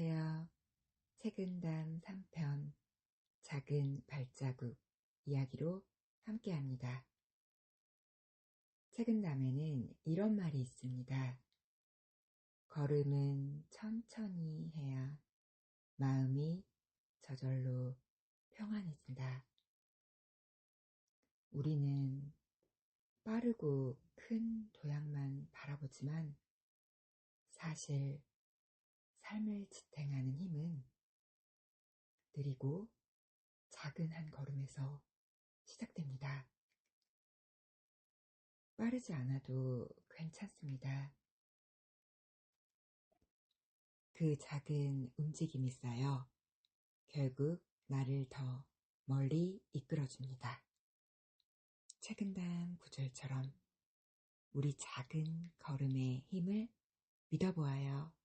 안녕하세요. 책은담 3편 작은 발자국 이야기로 함께합니다. 책은담에는 이런 말이 있습니다. 걸음은 천천히 해야 마음이 저절로 평안해진다. 우리는 빠르고 큰 도약만 바라보지만 사실 삶을 지탱하는 힘은 느리고 작은 한 걸음에서 시작됩니다. 빠르지 않아도 괜찮습니다. 그 작은 움직임이 쌓여 결국 나를 더 멀리 이끌어줍니다. 책은담 구절처럼 우리 작은 걸음의 힘을 믿어보아요.